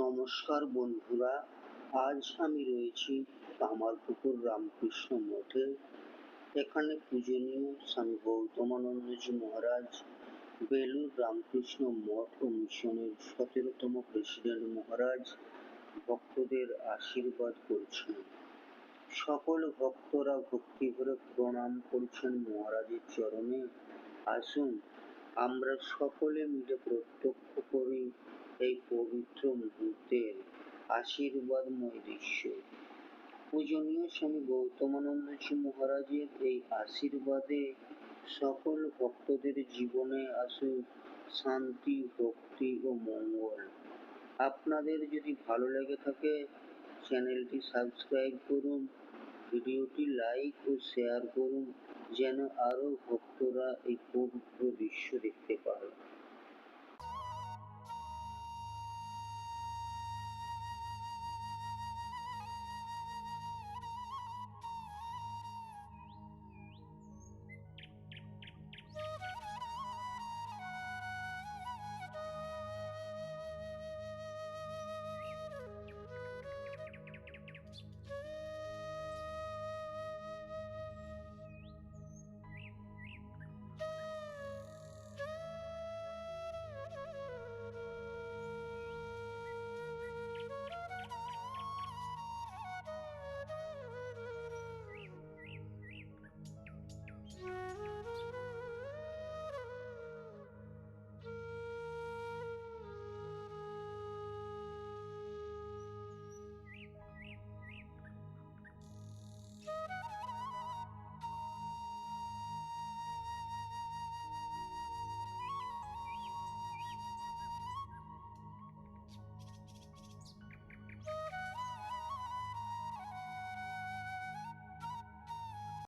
নমস্কার বন্ধুরা, আজ আমি রয়েছি কামারপুকুর রামকৃষ্ণ মঠে। এখানে পূজনীয় স্বামী গৌতমানন্দজি মহারাজ বেলুর রামকৃষ্ণ মঠ ও মিশনের সতেরোতম প্রেসিডেন্ট মহারাজ ভক্তদের আশীর্বাদ করছেন। সকল ভক্তরা ভক্তি ভরে প্রণাম করছেন মহারাজের চরণে। আসুন আমরা সকলে মিলে প্রত্যক্ষ করি এই পবিত্র মুহূর্তের আশীর্বাদময় দৃশ্য। পূজনীয় স্বামী গৌতমানন্দজি মহারাজের এই আশীর্বাদে সকল ভক্তদের জীবনে আসুক শান্তি, ভক্তি ও মঙ্গল। আপনাদের যদি ভালো লেগে থাকে, চ্যানেলটি সাবস্ক্রাইব করুন, ভিডিওটি লাইক ও শেয়ার করুন, যেন আরও ভক্তরা এই পবিত্র দৃশ্য দেখতে